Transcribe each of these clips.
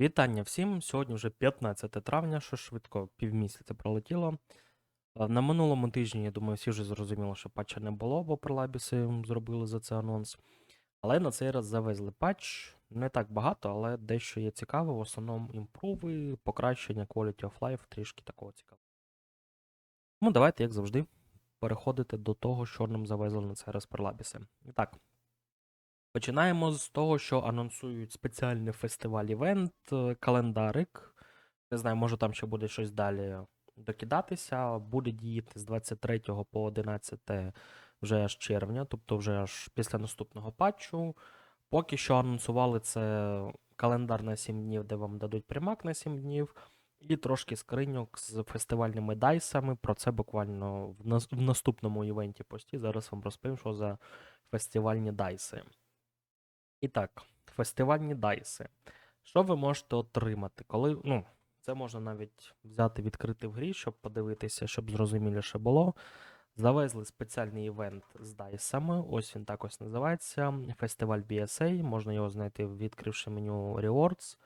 Вітання всім! Сьогодні вже 15 травня, що швидко півмісяця пролетіло. На минулому тижні, я думаю, всі вже зрозуміли, що патча не було, бо пролабіси зробили за це анонс. Але на цей раз завезли патч. Не так багато, але дещо є цікаве. В основному імпруви, покращення quality of life, трішки такого цікавого. Ну, давайте, як завжди, переходити до того, що нам завезли на цей раз пролабіси. І так, Починаємо з того, що анонсують спеціальний фестиваль-івент, е, календарик. Не знаю, може там ще буде щось далі докидатися. Буде діяти з 23 по 11 вже аж червня, тобто вже аж після наступного патчу. Поки що анонсували це календар на 7 днів, де вам дадуть примак на 7 днів, і трошки скриньок з фестивальними дайсами. Про це буквально в, наступному івенті пості. Зараз вам розповім, що за фестивальні дайси. І так, фестивальні дайси. Що ви можете отримати? Коли, ну, це можна навіть взяти відкрити в грі, щоб подивитися, щоб зрозуміліше було. Завезли спеціальний івент з дайсами. Ось він так ось називається. Фестиваль BSA. Можна його знайти, відкривши меню Rewards.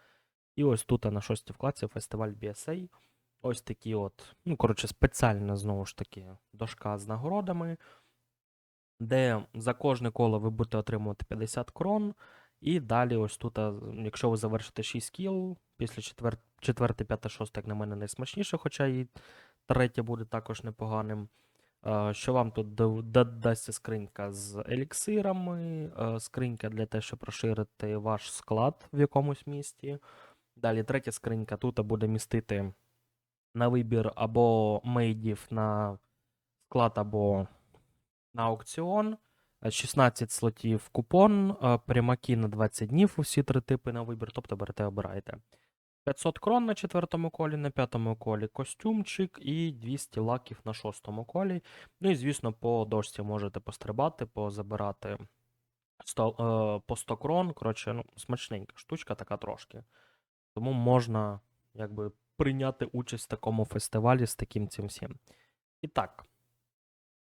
І ось тут на шостій вкладці фестиваль BSA. Ось такі от, ну, коротше, спеціальна знову ж таки дошка з нагородами де за кожне коло ви будете отримувати 50 крон. І далі, ось тут, якщо ви завершите 6 кіл, після 4, 4 5, 6, як на мене, найсмачніше, хоча і третє буде також непоганим. Що вам тут да- да- дасться скринька з еліксирами, скринька для того, щоб розширити ваш склад в якомусь місті. Далі третя скринька тут буде містити на вибір або мейдів на склад, або на аукціон, е, 16 слотів купон, е, прямаки на 20 днів, усі три типи на вибір, тобто берете, обираєте. 500 крон на четвертому колі, на п'ятому колі костюмчик і 200 лаків на шостому колі. Ну і, звісно, по дошці можете пострибати, позабирати 100, е, по 100 крон. Коротше, ну, смачненька штучка така трошки. Тому можна якби прийняти участь в такому фестивалі з таким цим всім. І так.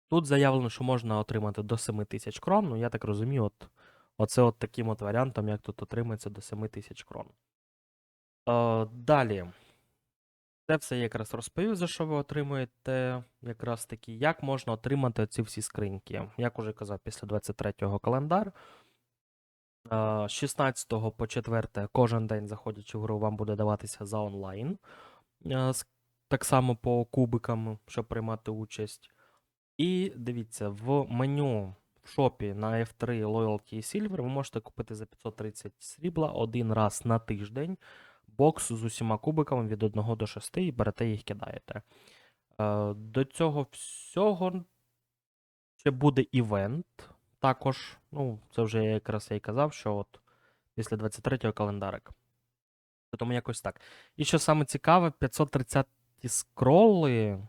Тут заявлено, що можна отримати до 7 тисяч крон. Ну, я так розумію, от, оце от таким от варіантом, як тут отримається до 7 тисяч крон. Е, далі. Це все я якраз розповів, за що ви отримуєте. Якраз таки, як можна отримати ці всі скриньки. Як уже казав, після 23-го календар. Е, З 16 по 4 кожен день, заходячи в гру, вам буде даватися за онлайн. Е, Так само по кубикам, щоб приймати участь. І дивіться, в меню в шопі на F3 Loyalty і Silver ви можете купити за 530 срібла один раз на тиждень бокс з усіма кубиками від 1 до 6 і берете їх кидаєте. Е, До цього всього ще буде івент. Також, ну, це вже я якраз я й казав, що от після 23-го календарик. Тому якось так. І що саме цікаве, 530 скроли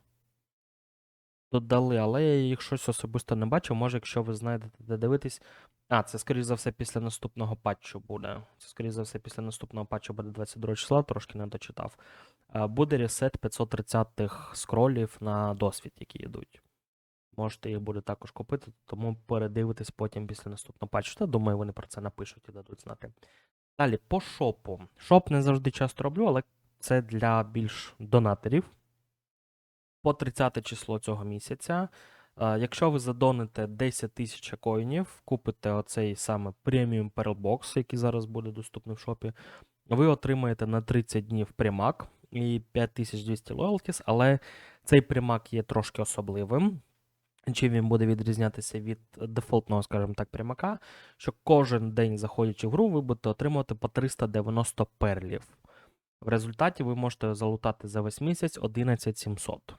додали, але я їх щось особисто не бачив. Може, якщо ви знайдете де дивитись. А, це, скоріш за все, після наступного патчу буде. Це, скоріш за все, після наступного патчу буде 22 числа, трошки не дочитав. Буде ресет 530-х скролів на досвід, які йдуть. Можете їх буде також купити, тому передивитись потім після наступного патчу. Та думаю, вони про це напишуть і дадуть знати. Далі, по шопу. Шоп не завжди часто роблю, але це для більш донаторів по 30 число цього місяця. е, Якщо ви задоните 10 тисяч коїнів, купите оцей саме преміум Box, який зараз буде доступний в шопі, ви отримаєте на 30 днів примак і 5200 loyalties, але цей примак є трошки особливим. Чим він буде відрізнятися від дефолтного, скажімо так, примака, що кожен день, заходячи в гру, ви будете отримувати по 390 перлів. В результаті ви можете залутати за весь місяць 11700.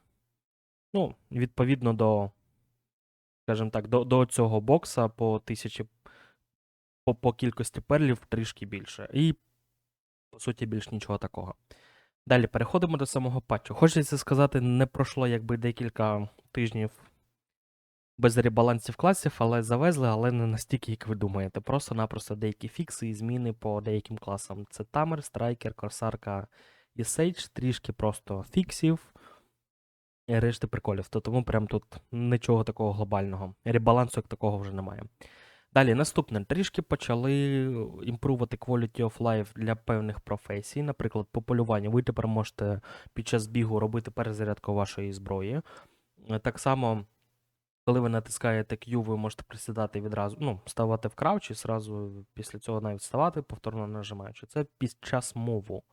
Ну, відповідно до, скажімо так, до, до цього бокса по тисячі по, по кількості перлів трішки більше. І, по суті, більш нічого такого. Далі переходимо до самого патчу. Хочеться сказати, не пройшло якби декілька тижнів без ребалансів класів, але завезли, але не настільки, як ви думаєте. Просто-напросто деякі фікси і зміни по деяким класам. Це Тамер, Страйкер, Корсарка і Сейдж, трішки просто фіксів решти приколів. То тому прям тут нічого такого глобального. Ребалансу як такого вже немає. Далі, наступне. Трішки почали імпрувати quality of life для певних професій. Наприклад, по полюванню ви тепер можете під час бігу робити перезарядку вашої зброї. Е, Так само, коли ви натискаєте Q, ви можете присідати відразу, ну, ставати в крауч зразу після цього навіть вставати, повторно нажимаючи. Це під час мову.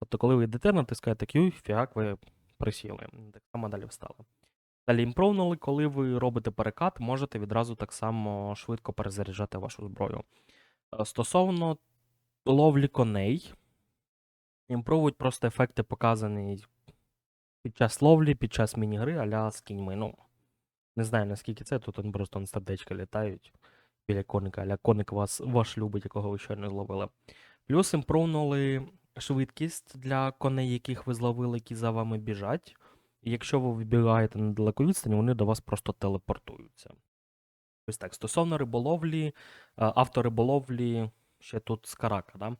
Тобто, коли ви йдете, натискаєте Q, фіак, ви присіли. Так само далі встали. Далі імпровнули, коли ви робите перекат, можете відразу так само швидко перезаряджати вашу зброю. Е, Стосовно ловлі коней, імпровують просто ефекти, показані під час ловлі, під час міні-гри, аля з кіньми. Ну, не знаю наскільки це, тут он просто сердечка літають біля коника, аля коник вас, ваш любить, якого ви щойно зловили. Плюс імпровнули швидкість для коней, яких ви зловили, які за вами біжать. І якщо ви вибігаєте на далеку відстань, вони до вас просто телепортуються. Ось так. Стосовно риболовлі, е, авториболовлі, ще тут з карака. Да?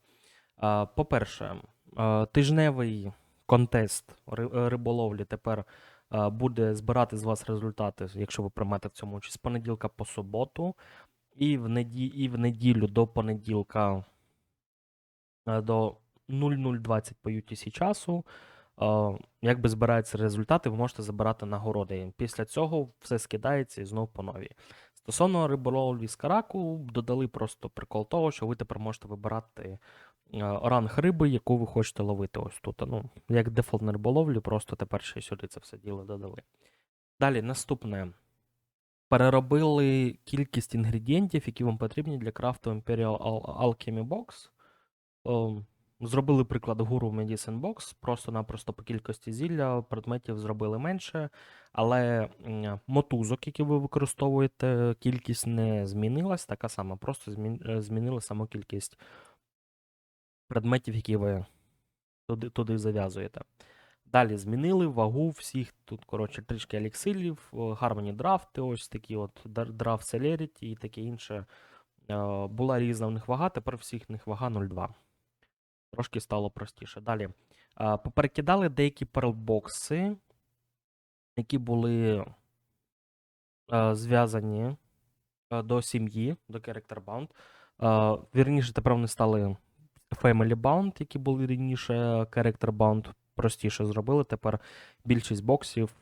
Е, По-перше, е, тижневий контест риболовлі тепер буде збирати з вас результати, якщо ви приймете в цьому участь, з понеділка по суботу, і в, неділю до понеділка до 0020 по UTC часу. Якби збираються результати, ви можете забирати нагороди. Після цього все скидається і знов по новій. Стосовно риболовлі з караку, додали просто прикол того, що ви тепер можете вибирати ранг риби, яку ви хочете ловити ось тут. Ну, як дефолт на риболовлі, просто тепер ще сюди це все діло додали. Далі, наступне. Переробили кількість інгредієнтів, які вам потрібні для крафту Imperial Al- Alchemy Box. Зробили приклад гуру Medicine Box, просто-напросто по кількості зілля предметів зробили менше, але мотузок, які ви використовуєте, кількість не змінилась, така сама, просто е, змінили саму кількість предметів, які ви туди, туди зав'язуєте. Далі змінили вагу всіх тут, коротше, трішки еліксилів, гармоні драфти, ось такі от драфт Celerity і таке інше. Е, Була різна в них вага, тепер всіх в них вага 0,2. Трошки стало простіше. Далі. Поперекидали деякі перлбокси, які були зв'язані до сім'ї, до Character Bound. Вірніше, тепер вони стали Family Bound, які були раніше Character Bound, простіше зробили. Тепер більшість боксів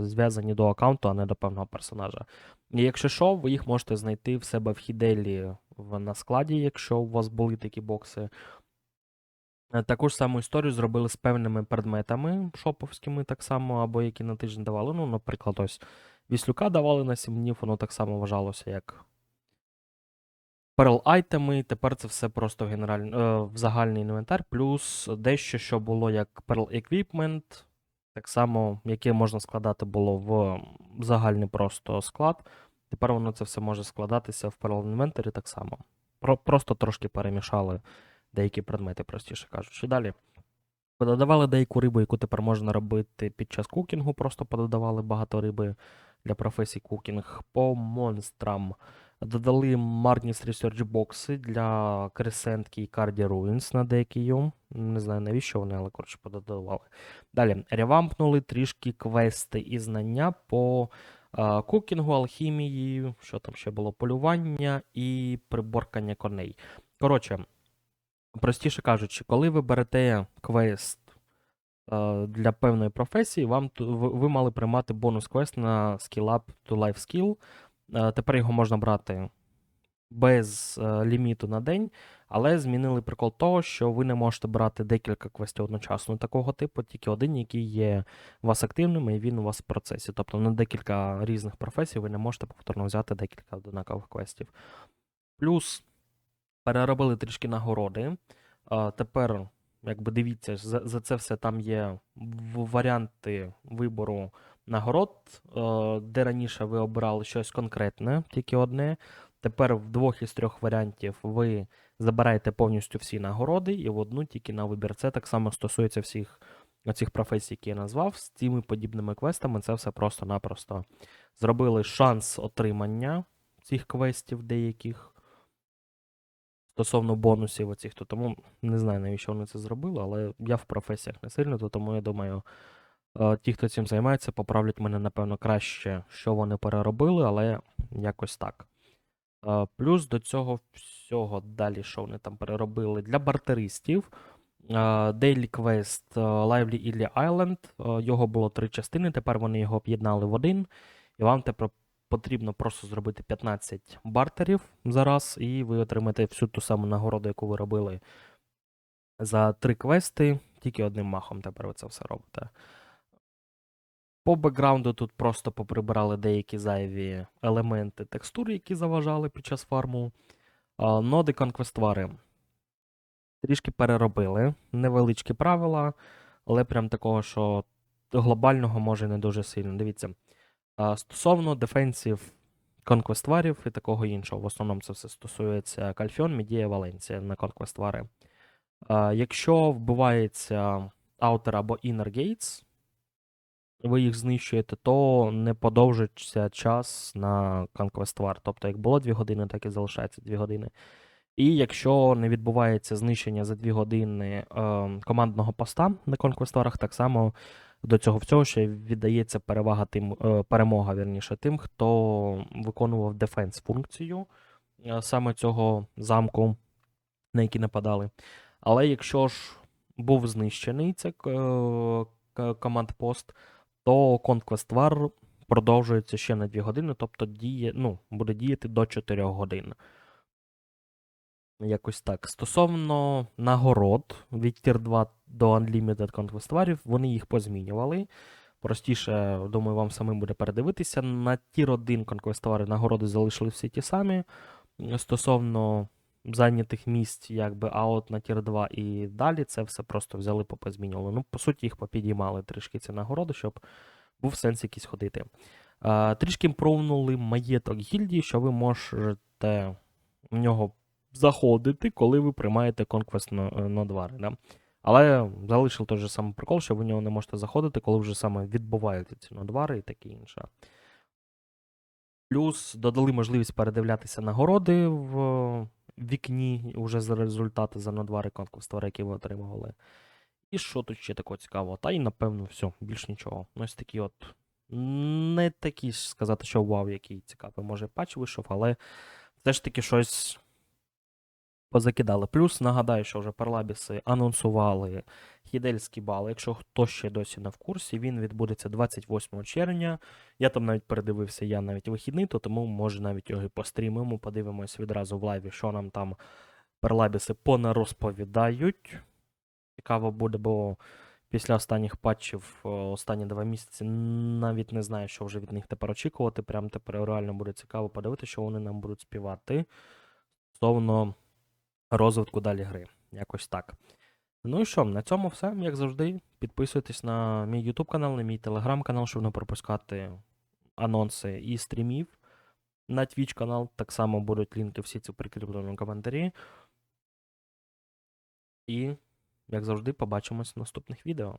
зв'язані до аккаунту, а не до певного персонажа. І якщо що, ви їх можете знайти в себе в Хіделі на складі, якщо у вас були такі бокси. Е, Таку ж саму історію зробили з певними предметами шоповськими, так само, або які на тиждень давали. Ну, наприклад, ось Віслюка давали на 7 днів, воно так само вважалося як Pearl айтеми. Тепер це все просто в, генераль... е, в загальний інвентар, плюс дещо, що було як Pearl Equipment, так само, яке можна складати було в загальний просто склад. Тепер воно це все може складатися в Pearl Inventory так само. Про... Просто трошки перемішали деякі предмети, простіше кажучи. Далі. Пододавали деяку рибу, яку тепер можна робити під час кукінгу, просто пододавали багато риби для професій кукінг. По монстрам додали Marnis Research бокси для Кресентки і Cardi Ruins на деякі. Не знаю навіщо вони, але коротше пододавали. Далі, ревампнули трішки квести і знання по е, кукінгу, алхімії, що там ще було, полювання і приборкання коней. Коротше, простіше кажучи, коли ви берете квест е, для певної професії, вам ви, ви мали приймати бонус квест на Skill Up to Life Skill. Е, тепер його можна брати без е, ліміту на день, але змінили прикол того, що ви не можете брати декілька квестів одночасно такого типу, тільки один, який є у вас активним, і він у вас в процесі. Тобто на декілька різних професій ви не можете повторно взяти декілька однакових квестів. Плюс переробили трішки нагороди. А, тепер, якби дивіться, за, за це все там є варіанти вибору нагород, де раніше ви обирали щось конкретне, тільки одне. Тепер в двох із трьох варіантів ви забираєте повністю всі нагороди і в одну тільки на вибір. Це так само стосується всіх цих професій, які я назвав. З цими подібними квестами це все просто-напросто зробили шанс отримання цих квестів деяких стосовно бонусів оцих, то тому не знаю, навіщо вони це зробили, але я в професіях не сильно, то тому я думаю, е, ті, хто цим займається, поправлять мене, напевно, краще, що вони переробили, але якось так. Е, Плюс до цього всього далі, що вони там переробили для бартеристів. е, Daily Quest Lively Illy Island. Його було три частини, тепер вони його об'єднали в один. І вам тепер потрібно просто зробити 15 бартерів за раз, і ви отримаєте всю ту саму нагороду, яку ви робили за три квести, тільки одним махом тепер ви це все робите. По бекграунду тут просто поприбирали деякі зайві елементи текстур, які заважали під час фарму. Ноди конквествари трішки переробили. Невеличкі правила, але прям такого, що глобального може не дуже сильно. Дивіться. Стосовно дефенсів конквестварів і такого іншого. В основному це все стосується Кальфіон, Медія, Валенція на конквествари. Якщо вбивається Outer або Inner Gates, ви їх знищуєте, то не подовжиться час на конквествар. Тобто, як було 2 години, так і залишається 2 години. І якщо не відбувається знищення за 2 години е, командного поста на конквестварах, так само до цього всього ще віддається перевага тим, е, перемога вірніше, тим, хто виконував дефенс функцію е, саме цього замку, на який нападали. Але якщо ж був знищений цей команд-пост, то Conquest War продовжується ще на 2 години, тобто діє, ну, буде діяти до 4 годин. Якось так. Стосовно нагород від Tier 2 до Unlimited Warів, вони їх позмінювали. Простіше, думаю, вам самим буде передивитися. На Tier 1 Conquest нагороди залишили всі ті самі. Стосовно зайнятих місць, якби, а от на Tier 2 і далі це все просто взяли попозмінювали. Ну, по суті, їх попідіймали трішки ці нагороди, щоб був сенс якийсь ходити. Трішки імпровнули маєток гільдії, що ви можете в нього заходити, коли ви приймаєте конквест нодвари. Да? Але залишив той же самий прикол, що ви в нього не можете заходити, коли вже саме відбуваються ці нодвари і таке інше. Плюс додали можливість передивлятися нагороди в вікні вже за результати за нодвари конквестора, які ви отримували. І що тут ще такого цікавого? Та і напевно все, більш нічого. Ну, Ось такі от. Не такі сказати, що вау, який цікавий, може патч вийшов, але все ж таки щось позакидали. Плюс нагадаю, що вже парлабіси анонсували хідельський бал. Якщо хто ще досі не в курсі, він відбудеться 28 червня. Я там навіть передивився, я навіть вихідний, то тому може навіть його і пострімимо, подивимось відразу в лайві, що нам там парлабіси понарозповідають. Цікаво буде, бо після останніх патчів останні два місяці навіть не знаю, що вже від них тепер очікувати. Прям тепер реально буде цікаво подивитися, що вони нам будуть співати стосовно розвитку далі гри. Якось так. Ну і що, на цьому все. Як завжди, підписуйтесь на мій YouTube канал, на мій телеграм канал, щоб не пропускати анонси і стрімів. На Twitch канал так само будуть лінки всі ці прикріпленому коментарі. І, як завжди, побачимось в наступних відео.